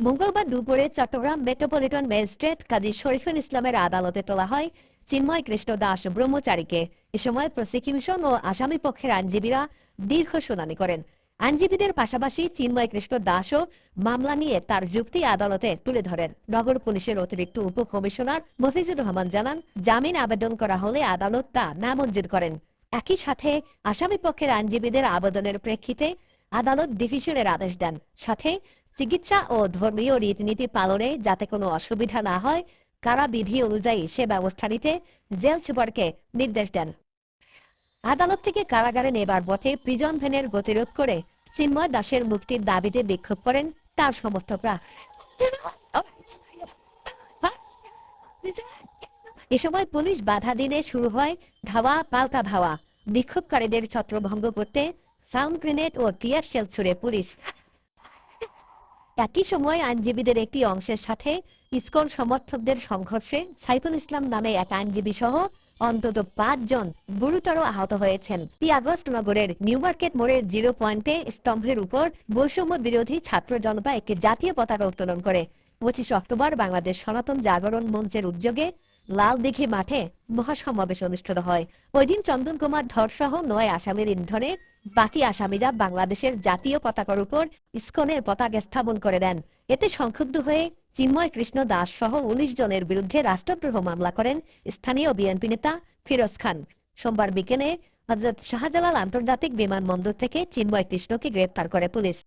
মঙ্গলবার দুপুরে Chittagong metropolitan magistrate Kazi Shariful ইসলামের আদালতে তোলা হয় চিন্ময় কৃষ্ণ দাস ব্রহ্মচারীকে। এ সময় প্রসিকিউশন ও আসামি পক্ষের আইনজীবীরা দীর্ঘ শুনানি করেন। আইনজীবীদের পাশাপাশি চিন্ময় কৃষ্ণ দাসও মামলা নিয়ে তার যুক্তি আদালতে তুলে ধরেন। নগর পুলিশের অতিরিক্ত উপ কমিশনার মফিজুর রহমান জানান, জামিন আবেদন করা হলে আদালত তা নামঞ্জুর করেন। একই সাথে আসামি পক্ষের আইনজীবীদের আবেদনের প্রেক্ষিতে আদালত ডিভিশনের আদেশ দেন। সাথে চিকিৎসা ও ধর্মীয় রীতিনীতি পালনে যাতে কোনো অসুবিধা না হয়, কারা বিধি অনুযায়ী সে ব্যবস্থা নিতে জেল সুপারকে নির্দেশ দেন। আদালত থেকে কারাগারে নেবার পথে প্রিজন ভ্যানের গতিরোধ করে চিন্ময় দাসের মুক্তির দাবিতে বিক্ষোভ করেন তার সমর্থকরা। এ সময় পুলিশ বাধা দিলে শুরু হয় ধাওয়া, পাল্টা ধাওয়া বিক্ষোভকারীদের ছত্রভঙ্গ করতে সাউন্ড গ্রেনেড ও টিয়ার শেল ছুড়ে পুলিশ। একই সময় আইনজীবীদের একটি অংশের সাথে ইসকন সমর্থকদের সংঘর্ষে সাইফুল ইসলাম নামে এক আইনজীবী সহ অন্তত পাঁচজন গুরুতর আহত হয়েছেন। তি আগস্ট নগরের নিউ মার্কেট মোড়ের জিরো পয়েন্টে স্তম্ভের উপর বৈষম্য বিরোধী ছাত্র জনতা একটি জাতীয় পতাকা উত্তোলন করে। পঁচিশ অক্টোবর বাংলাদেশ সনাতন জাগরণ মঞ্চের উদ্যোগে লাল দিঘি মাঠে মহাসমাবেশ অনুষ্ঠিত হয়। ওই দিন চন্দন কুমার, ধর সহ নয় আসামির ইন্ধনে বাকি আসামিরা বাংলাদেশের জাতীয় পতাকার উপর ইসকনের পতাকা স্থাপন করে দেন। এতে সংক্ষুব্ধ হয়ে চিন্ময় কৃষ্ণ দাস সহ উনিশ জনের বিরুদ্ধে রাষ্ট্রদ্রোহ মামলা করেন স্থানীয় বিএনপি নেতা ফিরোজ খান। সোমবার বিকেলে হজরত শাহজালাল আন্তর্জাতিক বিমানবন্দর থেকে চিন্ময় কৃষ্ণকে গ্রেপ্তার করে পুলিশ।